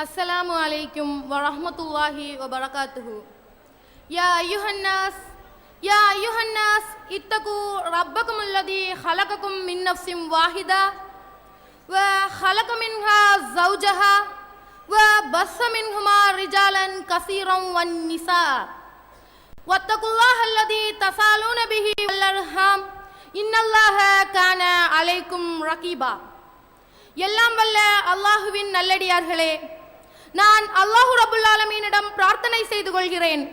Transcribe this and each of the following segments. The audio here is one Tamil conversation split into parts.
السلام عليكم ورحمة الله وبركاته يا أيها الناس يا أيها الناس اتقوا ربكم الذي خلقكم من نفس واحدة وخلق منها زوجها وبث منهما رجالا كثيرا والنساء واتقوا الله الذي تسالون به والأرحام إن الله كان عليكم رقيبا எல்லாம் வல்ல அல்லாஹுவின் நல்லடியார்களே நான் அல்லாஹு ரபுல் ஆலமீனிடம் பிரார்த்தனை செய்து கொள்கிறேன்.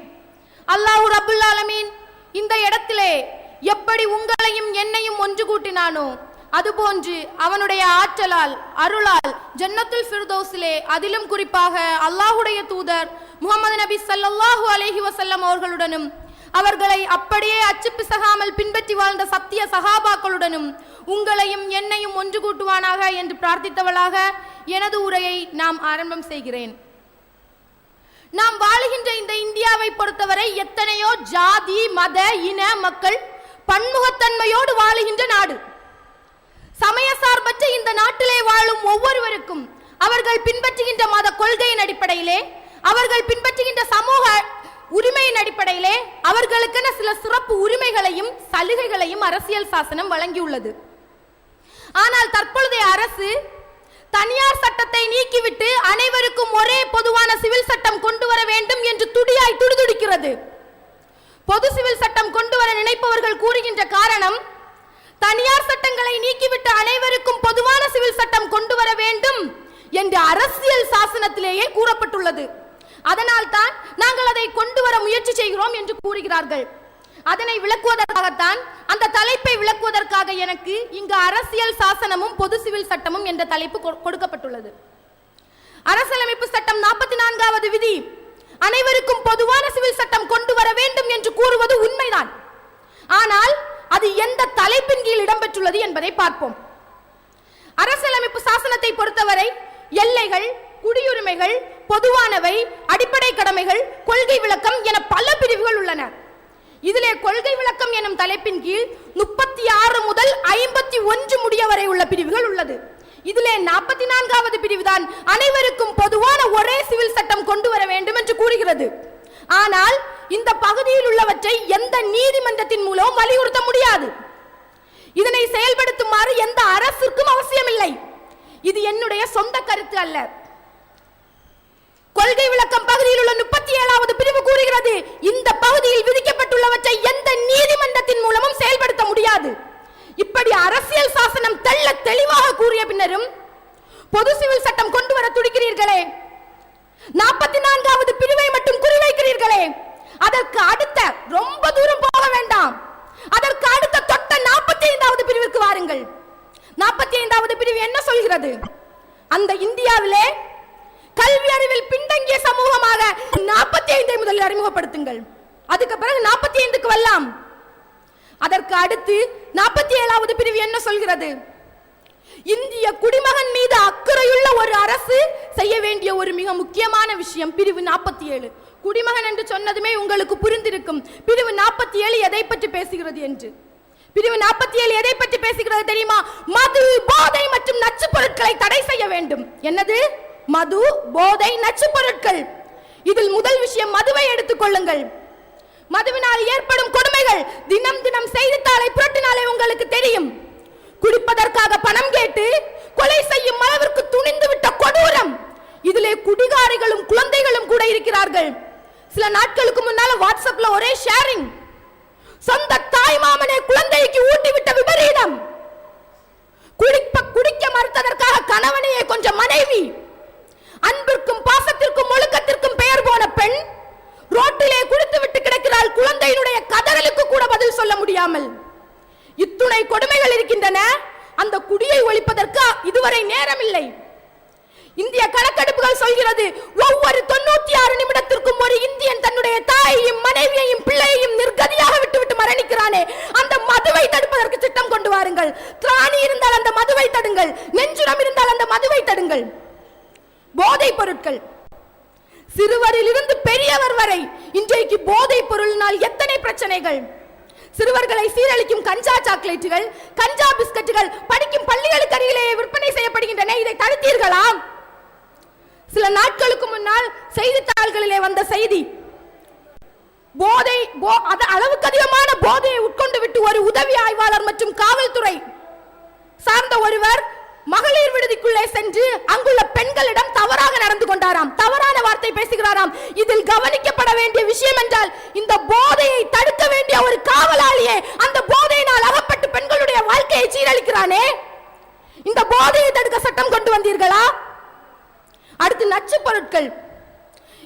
அல்லாஹு ரபுல் ஆலமீன் இந்த இடத்திலே எப்படி உங்களையும் என்னையும் ஒன்று கூட்டினானோ அதுபோன்று அவனுடைய ஆற்றலால் அருளால் ஜன்னத்துல் ஃபிர்தோஸிலே அதிலும் குறிப்பாக அல்லாஹுடைய தூதர் முகமது நபி சல்லாஹூ அலஹி வசல்லம் அவர்களுடனும் அவர்களை அப்படியே அச்சு பிசகாமல் பின்பற்றி வாழ்ந்த சத்திய சகாபாக்களுடனும் உங்களையும் என்னையும் ஒன்று கூட்டுவானாக என்று பிரார்த்தித்தவளாக எனது உரையை நாம் ஆரம்பம் செய்கிறேன். நாம் வாழுகின்ற இந்த இந்தியாவை பொறுத்தவரை எத்தனையோ ஜாதி மத இன மக்கள் பன்முகத்தன்மையோடு வாழுகின்ற நாடு. சமய சார்பற்ற இந்த நாட்டிலே வாழும் ஒவ்வொருவருக்கும் அவர்கள் பின்பற்றுகின்ற மத கொள்கையின் அடிப்படையிலே அவர்கள் பின்பற்றுகின்ற சமூக உரிமையின் அடிப்படையிலே அவர்களுக்கென சில சிறப்பு உரிமைகளையும் சலுகைகளையும் அரசியல் சாசனம் வழங்கியுள்ளது. ஆனால் தற்பொழுதைய அரசு தனியார் சட்டத்தை நீக்கிவிட்டு அனைவருக்கும் ஒரே பொதுவான சிவில் சட்டம் கொண்டு வர வேண்டும் என்று துடியாய் துடிதுடிக்கிறது. பொது சிவில் சட்டம் கொண்டு வர நினைப்பவர்கள் கூறுகின்ற காரணம் தனியார் சட்டங்களை நீக்கிவிட்டு அனைவருக்கும் பொதுவான சிவில் சட்டம் கொண்டு வர வேண்டும் என்று அரசியல் சாசனத்திலேயே கூறப்பட்டுள்ளது. அதனால் தான் நாங்கள் அதை கொண்டு வர முயற்சி செய்கிறோம் என்று கூறுகிறார்கள். அதனை விளக்குவதற்காகத்தான் அந்த தலைப்பை விளக்குவதற்காக எனக்கு இங்கு அரசியல் சாசனமும் பொது சிவில் சட்டமும் என்ற தலைப்பு கொ- கொடுக்கப்பட்டுள்ளது. அரசியலமைப்பு சட்டம் நாற்பத்தி நான்காவது விதி. அனைவருக்கும் பொதுவான சிவில் சட்டம் கொண்டு வர வேண்டும் என்று கூறுவது உண்மைதான். ஆனால் அது எந்த தலைப்பின் கீழ் இடம்பெற்றுள்ளது என்பதை பார்ப்போம். அரசியலமைப்பு சாசனத்தை பொறுத்தவரை எல்லைகள் குடியுரிமைகள் பொதுவானவை அடிப்படை கடமைகள் கொள்கை விளக்கம் என பல பிரிவுகள் உள்ளன. இதிலே கொள்கை விளக்கம் எனும் தலைப்பின் கீழ் முப்பத்தி ஆறு முதல் ஐம்பத்தி ஒன்று முடிய வரை உள்ள பிரிவுகள் உள்ளது. இதிலே நாற்பத்தி நான்காவது பிரிவுதான் அனைவருக்கும் பொதுவான ஒரே சிவில் சட்டம் கொண்டு வர வேண்டும் என்று கூறுகிறது. ஆனால் இந்த பகுதியில் உள்ளவற்றை எந்த நீதிமன்றத்தின் மூலம் வலியுறுத்த முடியாது. இதனை செயல்படுத்துமாறு எந்த அரசிற்கும் அவசியமில்லை. இது என்னுடைய சொந்த கருத்து அல்ல. கொள்கை விளக்கம் பகுதியில் உள்ள முப்பத்தி ஏழாவது பிரிவு கூறுகிறது. இந்த பகுதியில் விதிக்கப்பட்டுள்ளவற்றை எந்த நீதிமன்றத்தின் மூலமும் செயல்படுத்த முடியாது. இப்படி அரசியல் சாசனம் தெள்ள தெளிவாக கூறிய பின்னரும் பொது சிவில் சட்டம் கொண்டு வர துடிக்கிறீர்களே. நாற்பத்தி நான்காவது பிரிவை மட்டும் குறிவைக்கிறீர்களே. அதற்கு அடுத்த ரொம்ப தூரம் போக வேண்டாம். அதற்கு அடுத்த தொட்ட நாற்பத்தி ஐந்தாவது பிரிவிற்கு வாருங்கள். நாற்பத்தி ஐந்தாவது பிரிவு என்ன சொல்கிறது? அந்த இந்தியாவிலே கல்வி அறிவில் பின்தங்கிய சமூகமாக நாற்பத்தி ஐந்தை முதலில் அறிமுகப்படுத்துங்கள். அதுக்கு பிறகு நாற்பத்தி ஐந்துக்கு வரலாம். அதற்கு அடுத்து நாற்பத்தி ஏழாவது பிரிவு என்ன சொல்கிறது? இந்திய குடிமகன் மீது அக்கறையுள்ள ஒரு அரசு செய்ய வேண்டிய ஒரு மிக முக்கியமான விஷயம் பிரிவு நாற்பத்தி ஏழு குடிமகன் என்று சொன்னதுமே உங்களுக்கு புரிந்திருக்கும். பிரிவு நாற்பத்தி ஏழு எதை பற்றி பேசுகிறது என்று? பிரிவு நாற்பத்தி ஏழு எதை பற்றி பேசுகிறது தெரியுமா? மது போதை மற்றும் நச்சு பொருட்களை தடை செய்ய வேண்டும். என்னது? மது போதை நச்சு பொருட்கள். இதில் முதல் விஷயம் மதுவை எடுத்துக் கொள்ளுங்கள். மதுவினால் ஏற்படும் கொடுமைகள் தினம் தினம் செய்தித்தாளை புரட்டினாலே உங்களுக்கு தெரியும். குடிப்பதற்காக பணம் கேட்டு கொலை செய்யும் அளவிற்கு துணிந்து விட்ட கொடூரம். இதிலே குடிகாரிகளும் குழந்தைகளும் கூட இருக்கிறார்கள். சில நாட்களுக்கு முன்னால வாட்ஸ்அப்ல ஒரே ஷேரிங். சொந்த தாய் மாமனை குழந்தைக்கு ஊட்டிவிட்ட விபரீதம். குடிப்ப குடிக்க மறுத்ததற்காக கணவனையே கொஞ்சம் மனைவி. அன்பிற்கும் பாசத்திற்கும் ஒழுக்கத்திற்கும் பெயர் போன பெண் ரோட்டிலே குடித்து விட்டு கிடக்கிறாள் குழந்தையினுடைய கதறலுக்கு கூட பதில் சொல்ல முடியாமல். இத்துணை கொடுமைகள் இருக்கின்றன. அந்த குடியை ஒழிப்பதற்கு இதுவரை நேரமில்லை. இந்திய கணக்கெடுப்புகள் சொல்கிறது ஒவ்வொரு தொண்ணூத்தி ஆறு நிமிடத்திற்கும் ஒரு இந்தியன் தன்னுடைய தாயையும் மனைவியையும் பிள்ளையையும் நிர்கதியாக விட்டுவிட்டு மரணிக்கிறானே. அந்த மதுவை தடுப்பதற்கு திட்டம் கொண்டு வாருங்கள். திராணி இருந்தால் அந்த மதுவை தடுங்கள். நெஞ்சுரம் இருந்தால் அந்த மதுவை தடுங்கள். போதைப் பொருட்கள் சிறுவரிலிருந்து பெரியவர் வரை இன்றைக்கு போதைப் பொருளினால் எத்தனை பிரச்சனைகள்? சிறுவர்களை சீரழிக்கும் கஞ்சா சாக்லேட்டுகள் கஞ்சா பிஸ்கட்டுகள் படிக்கும் பள்ளிகளுக்கு அருகிலேயே விற்பனை செய்யப்படுகின்றன. இதை தடுத்தீர்களா? சில நாட்களுக்கு முன்னால் செய்தித்தாள்களிலே வந்த செய்தி போதை போ- அது அளவுக்கு அதிகமான போதையை உட்கொண்டு விட்டு ஒரு உதவி ஆய்வாளர் மற்றும் காவல்துறை சார்ந்த ஒருவர் மகளிர் விடுதிக்குள்ளே சென்று அங்குள்ள பெண்களிடம் தவறாக நடந்து கொண்டாராம். தவறான வார்த்தை பேசுகிறாராம். இதில் கவனிக்கப்பட வேண்டிய விஷயம் என்றால் இந்த போதையை தடுக்க வேண்டிய ஒரு காவலாளியே அந்த போதையினால் அகப்பட்டு பெண்களுடைய வாழ்க்கையை சீரழிக்கிறானே. இந்த போதையை தடுக்க சட்டம் கொண்டு வந்தீர்களா? அடுத்து நச்சு பொருட்கள்.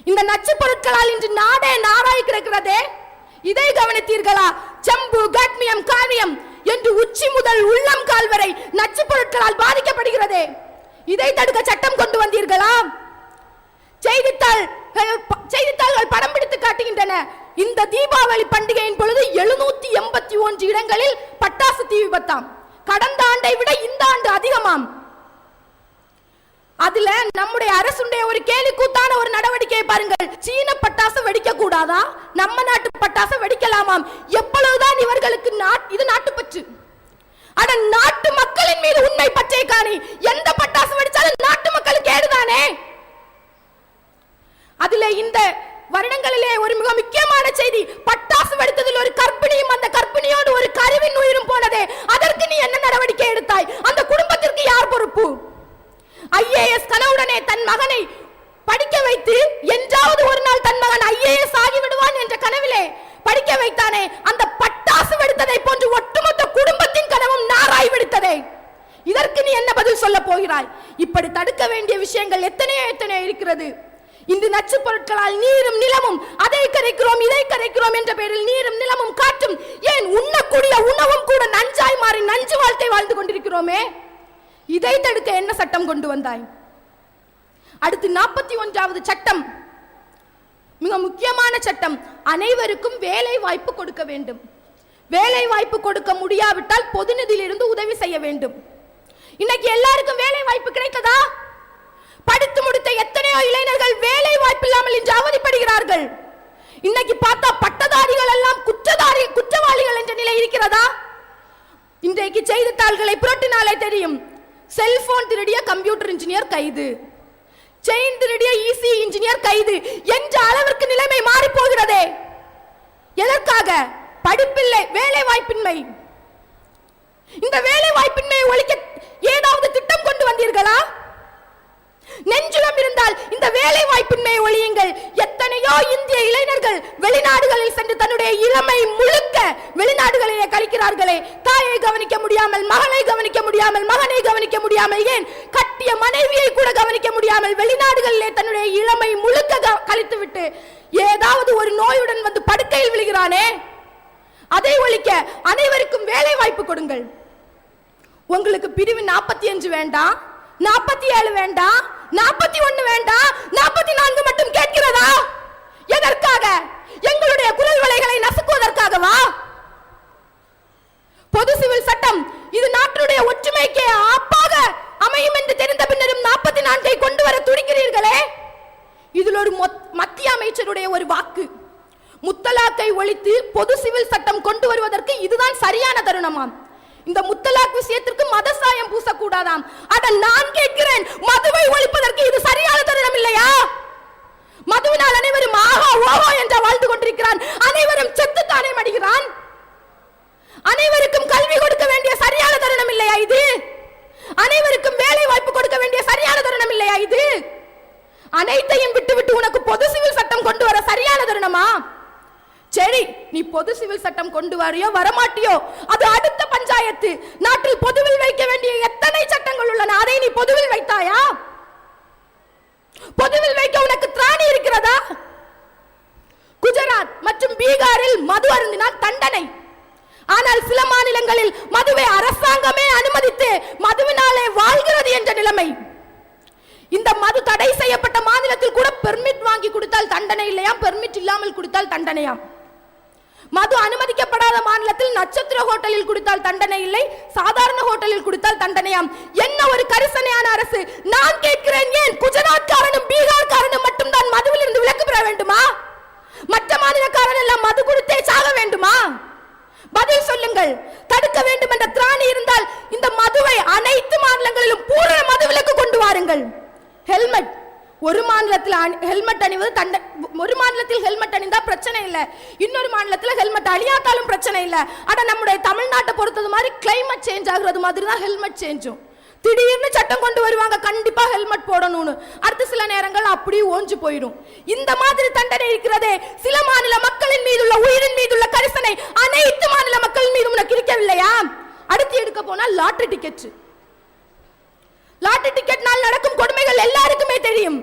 இந்த நச்சு பொருட்களால் இன்று நாடே நாராய் கிடக்கிறதே. இதை கவனித்தீர்களா? செம்பு காட்மியம் காவியம். என்று உச்சி முதல் உள்ளம் கால் வரை நச்சு பொருட்களால் பாதிக்கப்படுகிறதே. இதை தடுக்க சட்டம் கொண்டு வந்தீர்களா? செய்தித்தாள் செய்தித்தாள்கள் படம் பிடித்து காட்டுகின்றன. இந்த தீபாவளி பண்டிகையின் பொழுது எழுநூத்தி எண்பத்தி ஒன்று இடங்களில் பட்டாசு தீ விபத்தாம். கடந்த ஆண்டை விட இந்த ஆண்டு அதிகமாம். அதுல நம்முடைய அரசுடைய ஒரு கேலி கூத்தான ஒரு நடவடிக்கையை பாருங்கள். சீன பட்டாசு வெடிக்க கூடாதா? நம்ம நாட்டு பட்டாசு வெடிக்கலாமாம்? எப்பொழுதுதான் இவர்களுக்கு நாட் இது நாட்டுப்பற்று அட நாட்டு மக்களின் மீது உண்மை பச்சை காணி. எந்த பட்டாசு வெடிச்சாலும் நாட்டு மக்களுக்கு கேடுதானே? அதுல இந்த வருடங்களிலே ஒரு மிக முக்கியமான செய்தி. பட்டாசு வெடித்ததில் ஒரு கற்பிணியும் அந்த கற்பிணியோடு ஒரு கருவின் உயிரும் போனதே. அதற்கு நீ என்ன நடவடிக்கை எடுத்தாய்? அந்த குடும்பத்திற்கு யார் பொறுப்பு? ஐஏஎஸ் கனவுடனே தன் மகனை படிக்க வைத்து என்றாவது ஒரு நாள் தன் மகன் ஐஏஎஸ் ஆகிவிடுவான் என்ற கனவிலே படிக்க வைத்தானே அந்த பட்டாசு வெடித்ததை போன்று ஒட்டுமொத்த குடும்பத்தின் கனவும் நாராய் வெடித்ததே. இதற்கு நீ என்ன பதில் சொல்ல போகிறாய்? இப்படி தடுக்க வேண்டிய விஷயங்கள் எத்தனையோ எத்தனையோ இருக்கிறது. இந்த நச்சு பொருட்களால் நீரும் நிலமும் அதை கரைக்கிறோம் இதை கரைக்கிறோம் என்ற பெயரில் நீரும் நிலமும் காற்றும் ஏன் உண்ணக்கூடிய உணவும் கூட நஞ்சாய் மாறி நஞ்சு வாழ்க்கை வாழ்ந்து கொண்டிருக்கிறோமே? இதை தடுக்க என்ன சட்டம் கொண்டு வந்தாய்? அடுத்து நாற்பத்தி ஒன்றாவது சட்டம். மிக முக்கியமான சட்டம். அனைவருக்கும் வேலை வாய்ப்பு கொடுக்க வேண்டும். வேலை வாய்ப்பு கொடுக்க முடியாவிட்டால் பொதுநிதியிலிருந்து உதவி செய்ய வேண்டும். இன்னைக்கு எல்லாருக்கும் வேலை வாய்ப்பு கிடைத்ததா? படித்து முடித்த எத்தனையோ இளைஞர்கள் வேலை வாய்ப்பு இல்லாமல் இன்று அவதிப்படுகிறார்கள். இன்னைக்கு பார்த்தா பட்டதாரிகள் எல்லாம் குற்றதாரி குற்றவாளிகள் என்ற நிலை இருக்கிறதா? இன்றைக்கு செய்தித்தாள்களை புரட்டினாலே தெரியும். செல்போன் திருடிய கம்ப்யூட்டர் இன்ஜினியர் கைது. செயின் திருடிய இசி இன்ஜினியர் கைது. என்ற அளவிற்கு நிலைமை மாறி போகிறதே எதற்காக? படிப்பில்லை வேலை வாய்ப்பின்மை இந்த வேலை வாய்ப்பின்மையை ஒழிக்க ஏதாவது திட்டம் கொண்டு வந்தீர்களா? நெஞ்சுரம் இருந்தால் இந்த வேலை வாய்ப்பின்மையை ஒழியுங்கள். எத்தனையோ இந்திய இளைஞர்கள் வெளிநாடுகளில் சென்று தன்னுடைய இளமை முழுக்க வெளிநாடுகளிலே கழிக்கிறார்களே. தாயை கவனிக்க முடியாமல் மகனை கவனிக்க முடியாமல் மகனை கவனிக்க முடியாமல் ஏன்? கட்டிய மனைவியை கூட கவனிக்க முடியாமல் வெளிநாடுகளிலே தன்னுடைய இளமை முழுக்க கழித்து கழித்துவிட்டு ஏதாவது ஒரு நோயுடன் வந்து படுக்கையில் விழுகிறானே? அதை ஒழிக்க அனைவருக்கும் வேலை வாய்ப்பு கொடுங்கள். உங்களுக்கு பிரிவு நாற்பத்தி அஞ்சு வேண்டாம் நாற்பத்தி ஏழு வேண்டாம் நாற்பத்தி ஒண்ணு வேண்டாம் நாற்பத்தி நான்கு மட்டும் கேட்கிறதா? எதற்காக? எங்களுடைய குரல் வலைகளை நசுக்குவதற்காகவா? பொது சிவில் சட்டம் இது நாட்டினுடைய ஒற்றுமைக்கு ஆப்பாக அமையும் என்று தெரிந்த பின்னரும் நாற்பத்தி நான்கை கொண்டு வர துடிக்கிறீர்களே? இதில் ஒரு மொத்- மத்திய அமைச்சருடைய ஒரு வாக்கு. முத்தலாக்கை ஒழித்து பொது சிவில் சட்டம் கொண்டு வருவதற்கு இதுதான் சரியான தருணமாம். இந்த முத்தலாக் விஷயத்திற்கு மத சாயம் பூசக்கூடாதாம். அதை நான் கேட்கிறேன் மதுவை ஒழிப்பதற்கு இது சரியான தருணம் இல்லையா மதுவினால் அனைவரும் ஆஹா ஓஹோ என்று வாழ்ந்து கொண்டிருக்கிறான். அனைவரும் செத்துத்தானே மடிகிறான். அனைவருக்கும் கல்வி கொடுக்க வேண்டிய சரியான தருணம் இல்லையா இது? அனைவருக்கும் வேலை வாய்ப்பு கொடுக்க வேண்டிய சரியான தருணம் இல்லையா இது? அனைத்தையும் விட்டுவிட்டு உனக்கு பொது சிவில் சட்டம் கொண்டு வர சரியான தருணமா? சரி நீ பொது சிவில் சட்டம் கொண்டு வரையோ வரமாட்டியோ? அது அடுத்த பஞ்சாயத்து. நாட்டில் பொதுவில் வைக்க வேண்டிய எத்தனை சட்டங்கள் உள்ளன? அதை நீ பொதுவில் வைத்தாயா? பொதுவில் வைக்க உனக்கு திராணி இருக்கிறதா? குஜராத் மற்றும் பீகாரில் மது அருந்தினால் தண்டனை. ஆனால் சில மாநிலங்களில் மதுவை அரசாங்கமே அனுமதித்து மதுவினாலே வாழ்கிறது என்ற நிலைமை. இந்த மது தடை செய்யப்பட்ட மாநிலத்தில் கூட பெர்மிட் வாங்கி கொடுத்தால் தண்டனை இல்லையா பெர்மிட் இல்லாமல் கொடுத்தால் தண்டனையாம். மது அனுமதிக்கப்படாத மாநிலத்தில் நட்சத்திர ஹோட்டலில் கொடுத்தால் தண்டனை இல்லை சாதாரண ஹோட்டலில் கொடுத்தால் தண்டனையாம். என்ன ஒரு கரிசனையான அரசு? நான் கேட்கிறேன் ஏன்? குஜராத்காரனும் பீகார்காரனும் மட்டும்தான் மதுவில் இருந்து விலக்கு பெற வேண்டுமா? மற்ற மாநிலக்காரன் எல்லாம் மது கொடுத்தே சாக வேண்டுமா? பதில் சொல்லுங்கள். தடுக்க வேண்டும் என்ற திராணி இருந்தால் இந்த மதுவை அனைத்து மாநிலங்களிலும் பூரண மது விலக்கு கொண்டு வாருங்கள். ஹெல்மெட் ஒரு மாநிலத்தில் ஹெல்மெட் அணிவது தண்ட ஒரு மாநிலத்தில் ஹெல்மெட் அணிந்தா பிரச்சனை இல்லை. இன்னொரு மாநிலத்தில் ஹெல்மெட் அழியாத்தாலும் பிரச்சனை இல்லை. ஆனால் நம்முடைய தமிழ்நாட்டை பொறுத்தது மாதிரி கிளைமேட் சேஞ்ச் ஆகுறது மாதிரி தான் ஹெல்மெட் சேஞ்சும் திடீர்னு சட்டம் கொண்டு வருவாங்க கண்டிப்பா ஹெல்மெட் போடணும்னு. அடுத்த சில நேரங்கள் அப்படியே ஓஞ்சு போயிடும். இந்த மாதிரி தண்டனை இருக்கிறதே சில மாநில மக்களின் மீது உள்ள உயிரின் மீது உள்ள கரிசனை அனைத்து மாநில மக்களின் மீது உனக்கு இருக்கவில்லையா? அடுத்து எடுக்க போனா லாட்டரி டிக்கெட் லாட்டரி டிக்கெட்னால் நடக்கும் கொடுமைகள் எல்லாருக்குமே தெரியும்.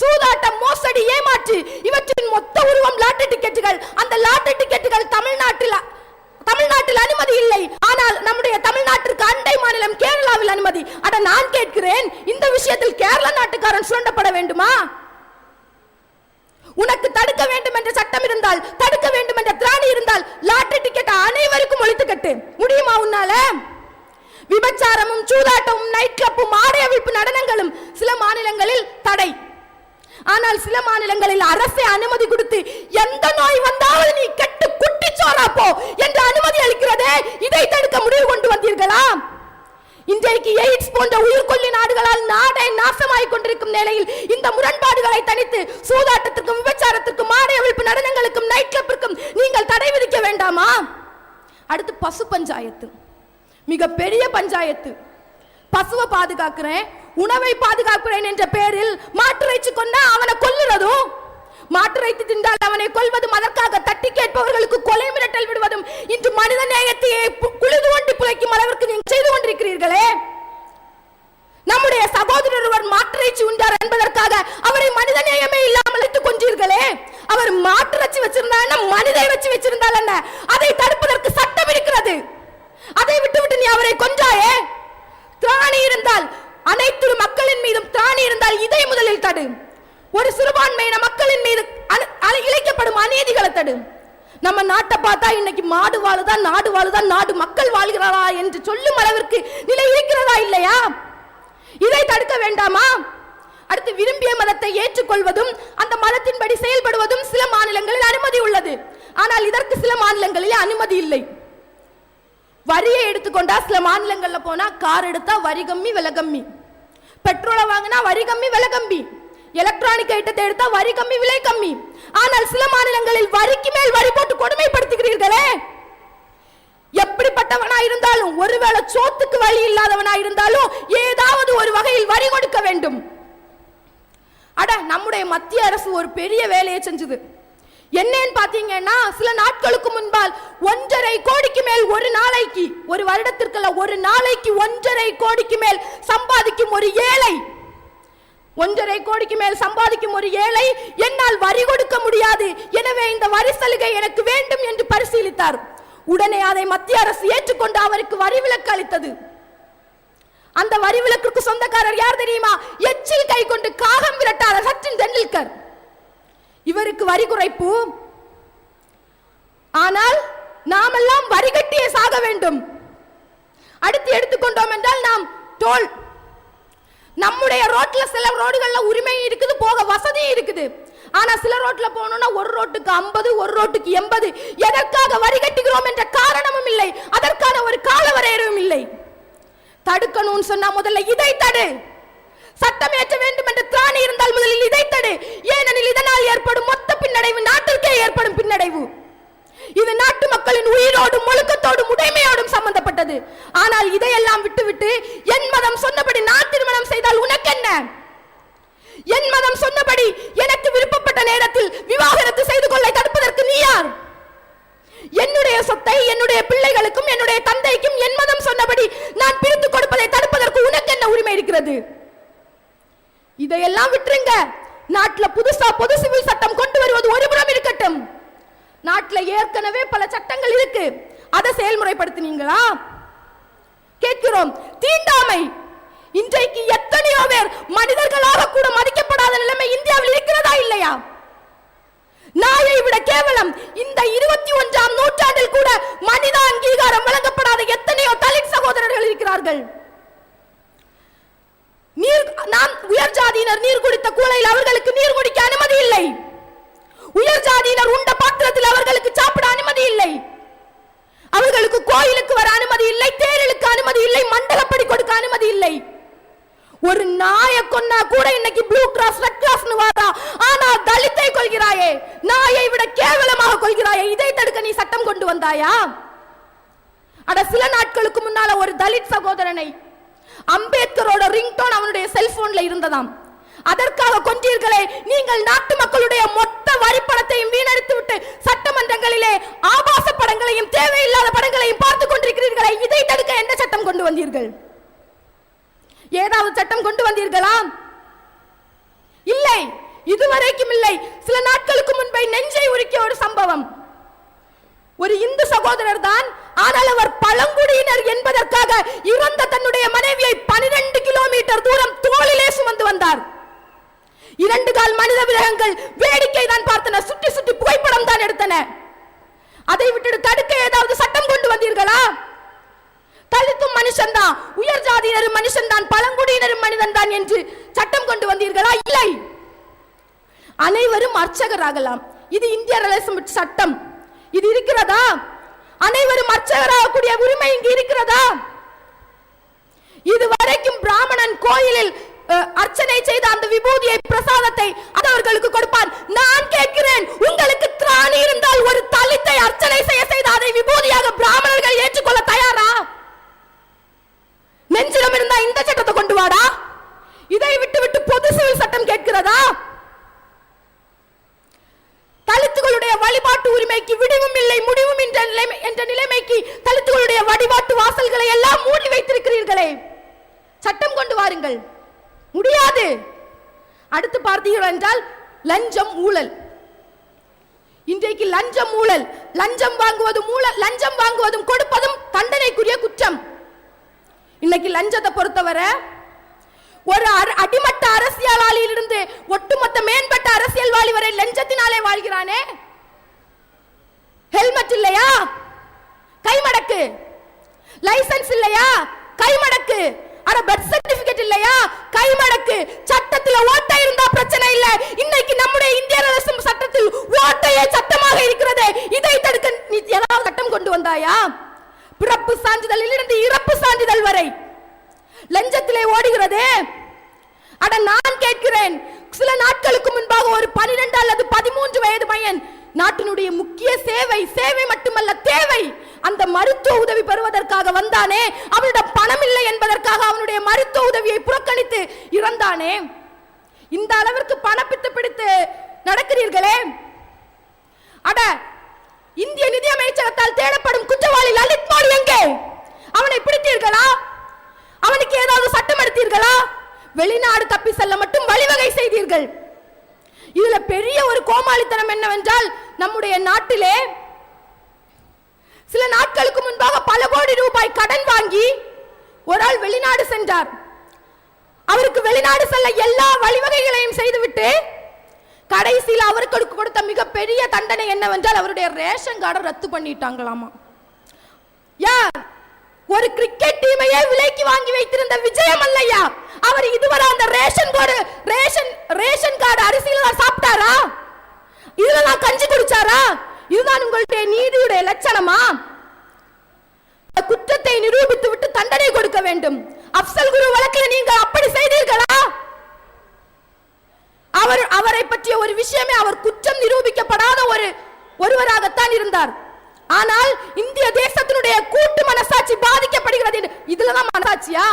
சூதாட்டம் மோசடி ஏமாற்று இவற்றின் மொத்த உருவம் லாட்டரி டிக்கெட்டுகள். அந்த லாட்டரி டிக்கெட்டுகள் தமிழ்நாட்டில் தமிழ்நாட்டில் அனுமதி இல்லை. ஆனால் நம்முடைய தமிழ்நாட்டிற்கு அண்டை மாநிலம் கேரளாவில் அனுமதி. அட நான் கேட்கிறேன் இந்த விஷயத்தில் கேரள நாட்டுக்காரன் சுரண்டப்பட வேண்டுமா? உனக்கு தடுக்க வேண்டும் என்ற சட்டம் இருந்தால் தடுக்க வேண்டும் என்ற திராணி இருந்தால் லாட்டரி டிக்கெட் அனைவருக்கும் ஒழித்து கட்டு முடியுமா உன்னால? விபச்சாரமும் சூதாட்டமும் நைட் கிளப்பும் ஆடை அவிழ்ப்பு நடனங்களும் சில மாநிலங்களில் தடை. ஆனால் சில மாநிலங்களில் அரசே அனுமதி கொடுத்து எந்த நோய் வந்தாவது நீ கெட்டு குட்டிச்சோரா போ என்று அனுமதி அளிக்கிறதே இதை தடுக்க முடிவு கொண்டு வந்தீர்களா? இன்றைக்கு எய்ட்ஸ் போன்ற உயிர்கொல்லி நாடுகளால் நாடே நாசமாய் கொண்டிருக்கும் நிலையில் இந்த முரண்பாடுகளை தனித்து சூதாட்டத்திற்கும் விபச்சாரத்திற்கும் மாடை அவிழ்ப்பு நடனங்களுக்கும் நைட் கிளப்பிற்கும் நீங்கள் தடை விதிக்க வேண்டாமா? அடுத்து பசு பஞ்சாயத்து மிக பெரிய பஞ்சாயத்து. பசுவை பாதுகாக்கிறேன் உணவை பாதுகாக்கிறேன் என்ற பெயரில் மாட்டிறைச்சி கொண்டா அவனை கொல்லுறதும் மாட்டிறைத்து தின்றால் அவனை கொல்வதும் அதற்காக தட்டி கேட்பவர்களுக்கு கொலை மிரட்டல் விடுவதும் இன்று மனித நேயத்தையே பு- குளிது கொண்டு புழைக்கும் அளவிற்கு நீங்கள் செய்து கொண்டிருக்கிறீர்களே. நம்முடைய சகோதரர் ஒருவர் மாட்டிறைச்சி உண்டார் என்பதற்காக அவரை மனித நேயமே இல்லாமல் அழைத்துக் கொன்றீர்களே அவர் மாட்டிறைச்சி வச்சிருந்தா மனித வச்சு வச்சிருந்தால் என்ன அதை தடுப்பதற்கு சட்டம் இருக்கிறது அதை விட்டுவிட்டு நீ அவரை கொன்றாயே திராணி இருந்தால் அனைத்து மக்களின் மீதும் திராணி இருந்தால் இதை முதலில் தடு ஒரு சிறுபான்மையின மக்களின் மீது அனு- இழைக்கப்படும் அநீதிகளை தடு. நம்ம நாட்டை பார்த்தா இன்னைக்கு மாடு வாழுதா நாடு வாழுதான் நாடு மக்கள் வாழ்கிறாரா என்று சொல்லும் அளவிற்கு நிலை இருக்கிறதா இல்லையா? இதை தடுக்க வேண்டாமா? அடுத்து விரும்பிய மதத்தை ஏற்றுக்கொள்வதும் அந்த மதத்தின்படி செயல்படுவதும் சில மாநிலங்களில் அனுமதி உள்ளது. ஆனால் இதற்கு சில மாநிலங்களில் அனுமதி இல்லை. வரியை எடுத்துக்கொண்டா சில மாநிலங்களில் போனா கார் எடுத்தா வரி கம்மி விலை கம்மி. பெட்ரோலை வாங்கினா வரி கம்மி விலை கம்மி. எலக்ட்ரானிக் ஐட்டத்தை எடுத்தா வரி கம்மி விலை கம்மி. ஆனால் சில மாநிலங்களில் வரிக்கு மேல் வரி போட்டு கொடுமைப்படுத்துகிறீர்களே. எப்படிப்பட்டவனா இருந்தாலும் ஒருவேளை சோத்துக்கு வழி இல்லாதவனா இருந்தாலும் ஏதாவது ஒரு வகையில் வரி கொடுக்க வேண்டும். அட நம்முடைய மத்திய அரசு ஒரு பெரிய வேலையை செஞ்சது. என்னன்னு பாத்தீங்கன்னா சில நாட்களுக்கு முன்பால் ஒன்றரை கோடிக்கு மேல் ஒரு நாளைக்கு ஒரு வருடத்திற்குள்ள ஒரு நாளைக்கு ஒன்றரை கோடிக்கு மேல் சம்பாதிக்கும் ஒரு ஏழை ஒன்றரை கோடிக்கு மேல் சம்பாதிக்கும் ஒரு ஏழை என்னால் வரி கொடுக்க முடியாது. எனவே இந்த வரி சலுகை எனக்கு வேண்டும் என்று பரிசீலித்தார். உடனே அதை மத்திய அரசு ஏற்றுக்கொண்டு அவருக்கு வரி விலக்கு அளித்தது. அந்த வரி விலக்குக்கு சொந்தக்காரர் யார் தெரியுமா? எச்சில் கை கொண்டு காகம் விரட்டாத சச்சின் தெண்டுல்கர் இவருக்கு வரி குறைப்பு. ஆனால் நாமெல்லாம் வரி கட்டியே சாக வேண்டும். அடுத்து எடுத்துக்கொண்டோம் என்றால் நாம் டோல் நம்முடைய ரோட்ல சில ரோடுகள்ல உரிமை இருக்குது போக வசதி இருக்குது. ஆனா சில ரோட்ல போகணும்னா ஒரு ரோட்டுக்கு ஐம்பது ஒரு ரோட்டுக்கு எண்பது. எதற்காக வரி கட்டுகிறோம் என்ற காரணமும் இல்லை. அதற்கான ஒரு கால வரையறையும் இல்லை. தடுக்கணும்னு சொன்னா முதல்ல இதை தடு. சட்டம் ஏற்ற வேண்டும் என்ற திராணி இருந்தால் முதலில் இதை தடு. ஏனெனில் இதனால் ஏற்படும் மொத்த பின்னடைவு நாட்டிற்கே ஏற்படும் பின்னடைவு. இது நாட்டு மக்களின் உயிரோடும் ஒழுக்கத்தோடும் உடைமையோடும் சம்பந்தப்பட்டது. ஆனால் இதையெல்லாம் விட்டுவிட்டு என் மதம் சொன்னபடி நான் திருமணம் செய்தால் உனக்கு என்ன என் மதம் சொன்னபடி எனக்கு விருப்பப்பட்ட நேரத்தில் விவாகரத்து செய்து கொள்ள தடுப்பதற்கு நீ யார்? என்னுடைய சொத்தை என்னுடைய பிள்ளைகளுக்கும் என்னுடைய தந்தைக்கும் என் மதம் சொன்னபடி நான் பிரித்து கொடுப்பதை தடுப்பதற்கு உனக்கு என்ன உரிமை இருக்கிறது? இதையெல்லாம் விட்டுருங்க. நாட்டில் புதுசா பொது சிவில் சட்டம் கொண்டு வருவது ஒருபுறம் இருக்கட்டும். நாட்டில் ஏற்கனவே பல சட்டங்கள் இருக்கு. அதை செயல்முறைப்படுத்தினீங்களா? கேட்கிறோம். தீண்டாமை. இன்றைக்கு எத்தனையோ பேர் மனிதர்களாக கூட மதிக்கப்படாத நிலைமை இந்தியாவில் இருக்கிறதா இல்லையா? நாயை விட கேவலம் இந்த இருபத்தி ஒன்றாம் நூற்றாண்டில் கூட மனித அங்கீகாரம் வழங்கப்படாத எத்தனையோ தலித் சகோதரர்கள் இருக்கிறார்கள். நீர் நாம் உயர் ஜாதியினர் நீர் குடித்த கூலையில் அவர்களுக்கு நீர் குடிக்க அனுமதி இல்லை. உயர் ஜாதியினர் உண்ட பாத்திரத்தில் அவர்களுக்கு சாப்பிட அனுமதி இல்லை. அவர்களுக்கு கோயிலுக்கு வர அனுமதி இல்லை தேரிலுக்கு அனுமதி இல்லை மண்டலப்படி கொடுக்க அனுமதி இல்லை. ஒரு நாயை கொன்னா கூட இன்னைக்கு ப்ளூ கிராஸ் ரெட் கிராஸ்னு வாரா ஆனா தலித்தை கொள்கிறாயே நாயை விட கேவலமாக கொள்கிறாயே இதை தடுக்க நீ சட்டம் கொண்டு வந்தாயா? அட சில நாட்களுக்கு முன்னால ஒரு தலித் சகோதரனை அம்பேத்கரோட ரிங்டோன் அவனுடைய செல்போன்ல இருந்ததாம். அதற்காக கொன்றீர்களே. நீங்கள் நாட்டு மக்களுடைய மொத்த வரி பணத்தையும் வீணடித்து விட்டு சட்டமன்றங்களிலே ஆபாச படங்களையும் தேவையில்லாத படங்களையும் பார்த்து கொண்டிருக்கிறீர்களே. இதை தடுக்க என்ன சட்டம் கொண்டு வந்தீர்கள்? ஏதாவது சட்டம் கொண்டு வந்தீர்களா? இல்லை. இதுவரைக்கும் இல்லை. சில நாட்களுக்கு முன்பை நெஞ்சை உருக்கிய ஒரு சம்பவம். ஒரு இந்து சகோதரர் தான் ஆனால் அவர் பழங்குடியினர் என்பதற்காக இறந்த தன்னுடைய மனைவியை பனிரெண்டு கிலோமீட்டர் தூரம் தோளிலே சுமந்து வந்தார் இரண்டு கால் மனித வேடிக்கை தான் பார்த்தன சுற்றி சுற்றி புகைப்படம் தான் எடுத்தன. அதை விட்டுட்டு தடுக்க ஏதாவது சட்டம் கொண்டு வந்தீர்களா? தலித்தும் மனுஷன் தான் உயர் ஜாதியினரும் மனுஷன் தான் பழங்குடியினரும் மனிதன் தான் என்று சட்டம் கொண்டு வந்தீர்களா? இல்லை. அனைவரும் அர்ச்சகராகலாம். இது இந்திய அரசு சட்டம். இது இருக்கிறதா? அனைவரும் அர்ச்சகராகக்கூடிய உரிமை இங்கு இருக்கிறதா? இதுவரைக்கும் பிராமணன் கோயிலில் அர்ச்சனை செய்த அந்த விபூதியை பிரசாதத்தை அது அவர்களுக்கு கொடுப்பான். நான் கேட்கிறேன் உங்களுக்கு திராணி இருந்தால் ஒரு தலித்தை அர்ச்சனை செய்ய செய்த அதை விபூதியாக பிராமணர்கள் ஏற்றுக்கொள்ள தயாரா? நெஞ்சிடம் இருந்தா இந்த சட்டத்தை கொண்டு வாடா. இதை விட்டு விட்டு பொது சிவில் சட்டம் கேட்கிறதா? தலித்துகளுடைய வழிபாட்டு உரிமைக்கு விடிவும் இல்லை முடிவும் என்ற என்ற நிலைமைக்கு தலித்துகளுடைய வழிபாட்டு வாசல்களை எல்லாம் மூடி வைத்திருக்கிறீர்களே. சட்டம் கொண்டு வாருங்கள். முடியாது. அடுத்து பார்த்தீர்கள் என்றால் லஞ்சம் ஊழல். இன்றைக்கு லஞ்சம் ஊழல். லஞ்சம் வாங்குவதும் ஊழல் லஞ்சம் வாங்குவதும் கொடுப்பதும் தண்டனைக்குரிய குற்றம். இன்னைக்கு லஞ்சத்தை பொறுத்தவரை ஒரு அடிமட்ட அரசியலாளியிலிருந்து ஒட்டுமொத்த மேம்பட்ட அரசியல்வாதி வரை லஞ்சத்தினாலே வாழ்கிறானே. ஹெல்மெட் இல்லையா? கைமடக்கு. லைசென்ஸ் இல்லையா? கைமடக்கு. ஆனா பர்த் சர்டிபிகேட் இல்லையா? கைமடக்கு சட்டத்துல ஓட்டை இருந்தா பிரச்சனை இல்ல. இன்னைக்கு நம்முடைய இந்திய அரசு சட்டத்தில் ஓட்டையே சட்டமாக இருக்கிறது. இதை தடுக்க நீ ஏதாவது சட்டம் கொண்டு வந்தாயா? பிறப்பு சான்றிதழில் இருந்து இறப்பு சான்றிதழ் வரை. லஞ்சத்திலே ஓடுகிறதே. அட நான் கேட்கிறேன். சில நாட்களுக்கு முன்பாக ஒரு பனிரெண்டு அல்லது பதிமூன்று வயது பையன் நாட்டினுடைய முக்கிய சேவை சேவை மட்டுமல்ல தேவை. அந்த மருத்துவ உதவி பெறுவதற்காக வந்தானே அவனிடம் பணம் இல்லை என்பதற்காக அவனுடைய மருத்துவ உதவியை புறக்கணித்து இறந்தானே. இந்த அளவிற்கு பணப்பித்து பிடித்து நடக்கிறீர்களே. அட இந்திய நிதி அமைச்சகத்தால் தேடப்படும் குற்றவாளி லலித் மோடி எங்கே? அவனை பிடித்தீர்களா? அவனுக்கு ஏதாவது சட்டம் எடுத்தீர்களா வெளிநாடு தப்பி செல்ல மட்டும் வழிவகை செய்தீர்கள். இதுல பெரிய ஒரு கோமாளித்தனம் என்னவென்றால் நம்முடைய நாட்டிலே சில நாட்களுக்கு முன்பாக பல கோடி ரூபாய் கடன் வாங்கி ஒரு ஆள் வெளிநாடு சென்றார். அவருக்கு வெளிநாடு செல்ல எல்லா வழிவகைகளையும் செய்துவிட்டு கடைசியில் அவருக்கு கொடுத்த மிகப்பெரிய தண்டனை என்னவென்றால் அவருடைய ரேஷன் கார்டை ரத்து பண்ணிட்டாங்களாமா. யார்? ஒரு கிரிக்கெட் டீமையே விலைக்கு வாங்கி வைத்திருந்த விஜயம் அல்லையா? அவர் இதுவரை அந்த ration card ration ration card அரிசியில் சாப்பிட்டாரா? இதுல நான் கஞ்சி குடிச்சாரா? இதுதான் உங்களுடைய நீதியுடைய லட்சணமா? குற்றத்தை நிரூபித்து விட்டு தண்டனை கொடுக்க வேண்டும். அப்சல் குரு வழக்கில் நீங்கள் அப்படி செய்தீர்களா? அவர் அவரை பற்றிய ஒரு விஷயமே அவர் குற்றம் நிரூபிக்கப்படாத ஒரு ஒருவராகத்தான் இருந்தார். ஆனால் இந்திய தேசத்தினுடைய கூட்டு மனசாட்சி பாதிக்கப்படுகிறது. இதுலதான் மனசாட்சியா?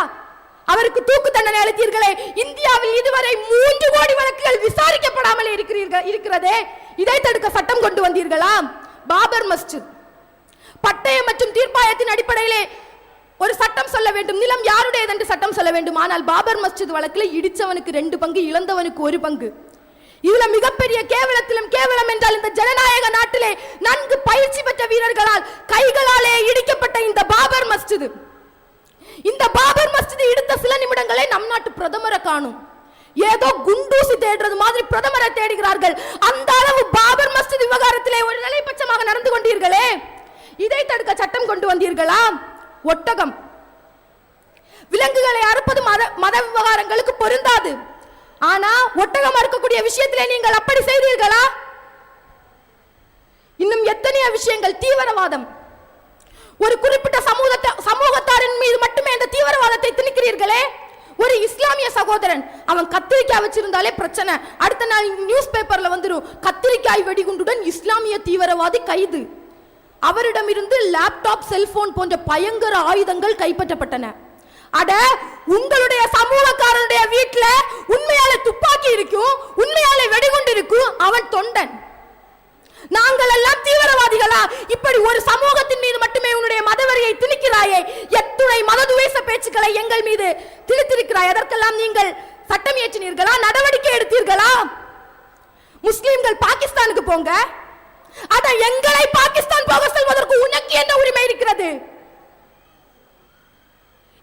அவருக்கு தூக்கு தண்டனை அளித்தீர்களே இந்தியாவில் இதுவரை மூன்று கோடி வழக்குகள் விசாரிக்கப்படாமல் இருக்கிறீர்கள் இருக்கிறதே? இதை தடுக்க சட்டம் கொண்டு வந்தீர்களா? பாபர் மஸ்ஜித். பட்டயம் மற்றும் தீர்ப்பாயத்தின் அடிப்படையிலே ஒரு சட்டம் சொல்ல வேண்டும். நிலம் யாருடையது என்று சட்டம் சொல்ல வேண்டும். ஆனால் பாபர் மஸ்ஜித் வழக்கில் இடிச்சவனுக்கு ரெண்டு பங்கு இழந்தவனுக்கு ஒரு பங்கு. இதுல மிகப்பெரிய கேவலத்திலும் கேவலம் என்றால் இந்த ஜனநாயக நாட்டிலே நன்கு பயிற்சி பெற்ற வீரர்களால் கைகளாலே இடிக்கப்பட்ட இந்த பாபர் மஸ்ஜித். இந்த பாபர் மஸ்ஜித் இடித்த சில நிமிடங்களே நம் நாட்டு பிரதமரை காணும். ஏதோ குண்டூசி தேடுறது மாதிரி பிரதமரை தேடுகிறார்கள். அந்த அளவு பாபர் மஸ்ஜித் விவகாரத்திலே ஒரு நிலைப்பட்சமாக நடந்து கொண்டீர்களே. இதை தடுக்க சட்டம் கொண்டு வந்தீர்களா? ஒட்டகம். விலங்குகளை அறுப்பது மத மத விவகாரங்களுக்கு பொருந்தாது. ஆனா ஒட்டகம் அறுக்கக்கூடிய விஷயத்திலே நீங்கள் அப்படி செய்தீர்களா? இன்னும் எத்தனையோ விஷயங்கள் தீவிரவாதம். ஒரு குறிப்பிட்ட சமூகத்தை சமூகத்தாரின் மீது மட்டுமே இந்த தீவிரவாதத்தை திணிக்கிறீர்களே? ஒரு இஸ்லாமிய சகோதரன் அவன் கத்திரிக்காய் வச்சிருந்தாலே பிரச்சனை. அடுத்த நாள் நியூஸ் பேப்பர்ல வந்துடும் கத்திரிக்காய் வெடிகுண்டுடன் இஸ்லாமிய தீவிரவாதி கைது. அவரிடமிருந்து லேப்டாப் செல்போன் போன்ற பயங்கர ஆயுதங்கள் கைப்பற்றப்பட்டன. அட உங்களுடைய சமூகக்காரனுடைய வீட்டுல உண்மையால துப்பாக்கி இருக்கும் உண்மையால வெடிகுண்டு இருக்கும் அவன் தொண்டன். நாங்கள் எல்லாம் தீவிரவாதிகளா? இப்படி ஒரு சமூகத்தின் மீது மட்டுமே உன்னுடைய மதவரியை திணிக்கிறாயே? எத்துணை மததுவேச பேச்சுக்களை எங்கள் மீது திணித்திருக்கிறாய்? அதற்கெல்லாம் நீங்கள் சட்டம் இயற்றினீர்களா? நடவடிக்கை எடுத்தீர்களா? முஸ்லிம்கள் பாகிஸ்தானுக்கு போங்க. அத எங்களை பாகிஸ்தான் போக செல்வதற்கு உனக்கு என்ன உரிமை இருக்கிறது?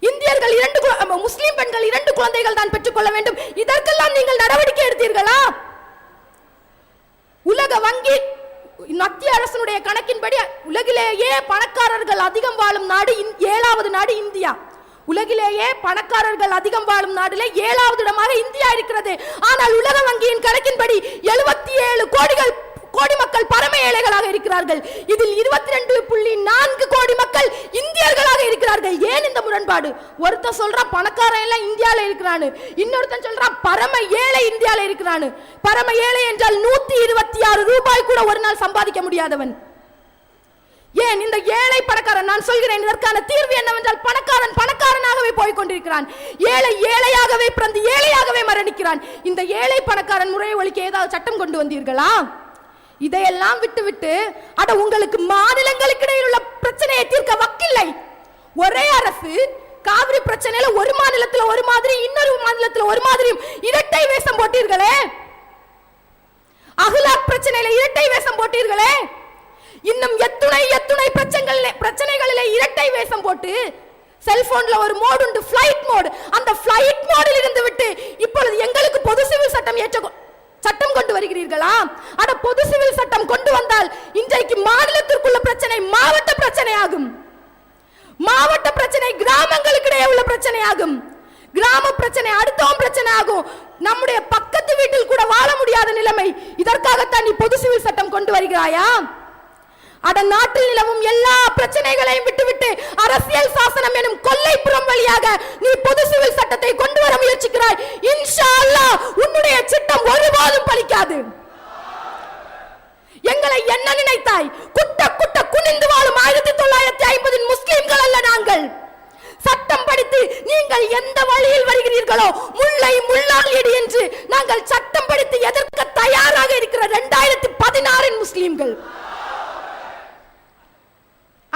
இந்தியர்கள் இரண்டு முஸ்லிம் பெண்கள் இரண்டு குழந்தைகள் தான் பெற்றுக்கொள்ள வேண்டும். இதற்கெல்லாம் நீங்கள் நடவடிக்கை எடுத்தீர்களா? உலக வங்கி மத்திய அரசனுடைய கணக்கின்படி உலகிலேயே பணக்காரர்கள் அதிகம் வாழும் நாடு ஏழாவது நாடு இந்தியா. உலகிலேயே பணக்காரர்கள் அதிகம் வாழும் நாடுல ஏழாவது இடமாக இந்தியா இருக்கிறது. ஆனால் உலக வங்கியின் கணக்கின்படி எழுபத்தி ஏழு கோடிகள் கோடி மக்கள் பரம ஏழைகளாக இருக்கிறார்கள். இதில் இருபத்தி ரெண்டு புள்ளி நான்கு கோடி மக்கள் இந்தியர்களாக இருக்கிறார்கள். ஏன் இந்த முரண்பாடு? ஒருத்தன் சொல்றான் பணக்காரன் எல்லாம் இந்தியாவில் இருக்கிறான்னு. இன்னொருத்தன் சொல்றான் பரம ஏழை இந்தியாவில் இருக்கிறான்னு. பரம ஏழை என்றால் நூத்தி இருபத்தி ஆறு ரூபாய் கூட ஒரு நாள் சம்பாதிக்க முடியாதவன். ஏன் இந்த ஏழை பணக்காரன்? நான் சொல்கிறேன் இதற்கான தீர்வு என்னவென்றால் பணக்காரன் பணக்காரனாகவே போய் கொண்டிருக்கிறான் ஏழை ஏழையாகவே பிறந்து ஏழையாகவே மரணிக்கிறான். இந்த ஏழை பணக்காரன் முறையை ஒழிக்க ஏதாவது சட்டம் கொண்டு வந்தீர்களா? இதையெல்லாம் விட்டுவிட்டு அட உங்களுக்கு மாநிலங்களுக்கு இடையில் உள்ள பிரச்சனையை தீர்க்க வக்கில்லை. ஒரே அரசு காவிரி பிரச்சனையில ஒரு மாநிலத்துல ஒரு மாதிரி இன்னொரு மாநிலத்துல ஒரு மாதிரி இரட்டை வேஷம் போட்டீர்களே. அகலாக் பிரச்சனையில இரட்டை வேஷம் போட்டீர்களே. இன்னும் எத்துணை எத்துணை பிரச்சனைகள் பிரச்சனைகளில இரட்டை வேஷம் போட்டு செல்போன்ல ஒரு மோடு உண்டு ஃபிளைட் மோடு அந்த ஃபிளைட் மோடில் இருந்து விட்டு இப்பொழுது எங்களுக்கு பொது சிவில் சட்டம் ஏற்ற கொ- சட்டம் கொண்டு வருகிறீர்களா? ஆனா பொது சிவில் சட்டம் கொண்டு வந்தால் இன்றைக்கு மாநிலத்திற்குள்ள பிரச்சனை மாவட்ட பிரச்சனையாகும். மாவட்ட பிரச்சனை கிராமங்களுக்கு இடையே உள்ள பிரச்சனையாகும். கிராம பிரச்சனை அடுத்தவன் பிரச்சனை ஆகும். நம்முடைய பக்கத்து வீட்டில் கூட வாழ முடியாத நிலைமை. இதற்காகத்தான் நீ பொது சிவில் சட்டம் கொண்டு வருகிறாயா? அதன் நாட்டில் நிலவும் எல்லா பிரச்சனைகளையும் விட்டுவிட்டு அரசியல் சாசனம் எனும் கொல்லைப்புறம் வழியாக நீ பொது சிவில் சட்டத்தை கொண்டு வர முயற்சிக்கிறாய். இன்ஷா அல்லாஹ் உன்னுடைய சிட்டம் ஒருபோதும் பலிக்காது. எங்களை என்ன நினைத்தாய்? குட்ட குட்ட குனிந்து வாழும் ஆயிரத்தி தொள்ளாயிரத்தி ஐம்பதின் முஸ்லிம்கள் அல்ல நாங்கள். சட்டம் படித்து நீங்கள் எந்த வழியில் வருகிறீர்களோ முல்லை முள்ளால் எடி என்று நாங்கள் சட்டம் படித்து எதிர்க்க தயாராக இருக்கிற இரண்டாயிரத்தி பதினாறின் முஸ்லிம்கள்.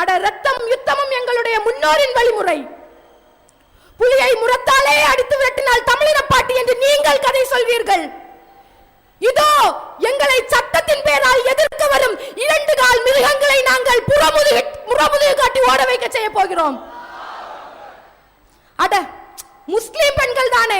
அட ரத்தம் யுத்தமும் எங்களுடைய முன்னோரின் வழிமுறை. புலியை முரத்தாலே அடித்து விரட்டினால் தமிழின பாட்டி என்று நீங்கள் கதை சொல்வீர்கள். இதோ எங்களை சட்டத்தின் பேரால் எதிர்க்க வரும் இரண்டு கால் மிருகங்களை நாங்கள் புறமுதுகு புறமுதுகு காட்டி ஓட வைக்க செய்ய போகிறோம். அட முஸ்லிம் பெண்கள் தானே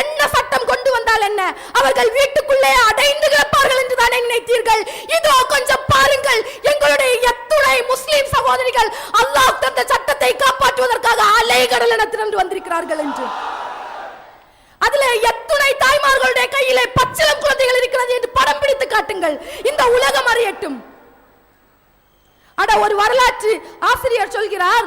என்ன சட்டம் கொண்டு வந்தால் என்ன? அவர்கள் வீட்டுக்குள்ளே அடைந்து கிடப்பார்கள் என்று தானே நினைத்தீர்கள்? இதோ கொஞ்சம் பாருங்கள் எங்களுடைய எத்துணை முஸ்லிம் சகோதரிகள் அல்லாஹ் தந்த சட்டத்தை காப்பாற்றுவதற்காக அலைகடல் என திரண்டு வந்திருக்கிறார்கள் என்று. அதுல எத்துணை தாய்மார்களுடைய கையிலே பச்சிலம் குழந்தைகள் இருக்கிறது என்று படம் பிடித்து காட்டுங்கள். இந்த உலகம் அறியட்டும். அட ஒரு வரலாற்று ஆசிரியர் சொல்கிறார்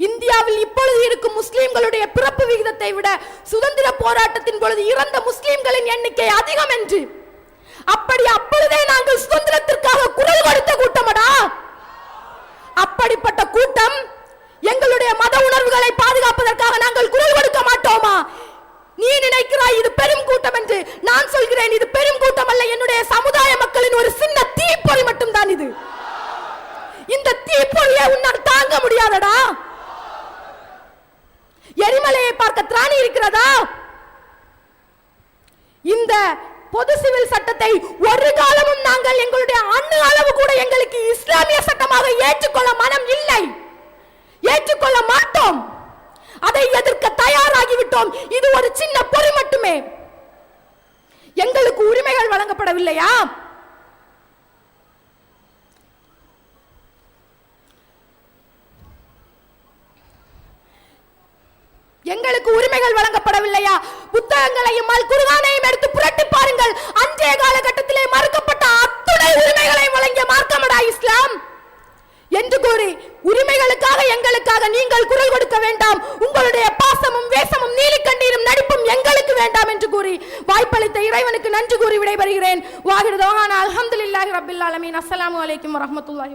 இந்தியாவில் இப்பொழுது இருக்கும் முஸ்லிம்களுடைய பிறப்பு விகிதத்தை விட சுதந்திர போராட்டத்தின் பொழுது இறந்த முஸ்லிம்களின் எண்ணிக்கை அதிகம் என்று. அப்படி அப்பொழுதே நாங்கள் சுதந்திரத்திற்காக குரல் கொடுத்த கூட்டமடா? அப்படிப்பட்ட கூட்டம் எங்களுடைய மத உணர்வுகளை பாதுகாப்பதற்காக நாங்கள் குரல் கொடுக்க மாட்டோமா? நீ நினைக்கிறாய் இது பெரும் கூட்டம் என்று. நான் சொல்கிறேன் இது பெரும் கூட்டம் அல்ல என்னுடைய சமுதாய மக்களின் ஒரு சின்ன தீப்பொறி மட்டும்தான் இது. இந்த தீப்பொறியை உன்னால் தாங்க முடியாதடா? எரிமலையை பார்க்க திராணி இருக்கிறதா? இந்த பொது சிவில் சட்டத்தை ஒரு காலமும் நாங்கள் எங்களுடைய அண்ணு அளவு கூட எங்களுக்கு இஸ்லாமிய சட்டமாக ஏற்றுக்கொள்ள மனம் இல்லை. ஏற்றுக்கொள்ள மாட்டோம். அதை எதிர்க்க தயாராகிவிட்டோம். இது ஒரு சின்ன பொறி மட்டுமே. எங்களுக்கு உரிமைகள் வழங்கப்படவில்லையா? எங்களுக்கு உரிமைகள் வழங்கப்படவில்லையா? புத்தகங்களையும் அல் எடுத்து புரட்டி பாருங்கள். அன்றைய காலகட்டத்திலே மறுக்கப்பட்ட அத்துணை உரிமைகளை வழங்கிய மார்க்கமடா இஸ்லாம். என்று கூறி உரிமைகளுக்காக எங்களுக்காக நீங்கள் குரல் கொடுக்க வேண்டாம். உங்களுடைய பாசமும் வேஷமும் கூறி வாய்ப்பளித்த இறைவனுக்கு நன்றி கூறி விடைபெறுகிறேன். வாகிர் தோஹானா அல்ஹம்துலில்லாஹி ரப்பில் ஆலமீன். அஸ்ஸலாமு அலைக்கும் வரஹ்மத்துல்லாஹி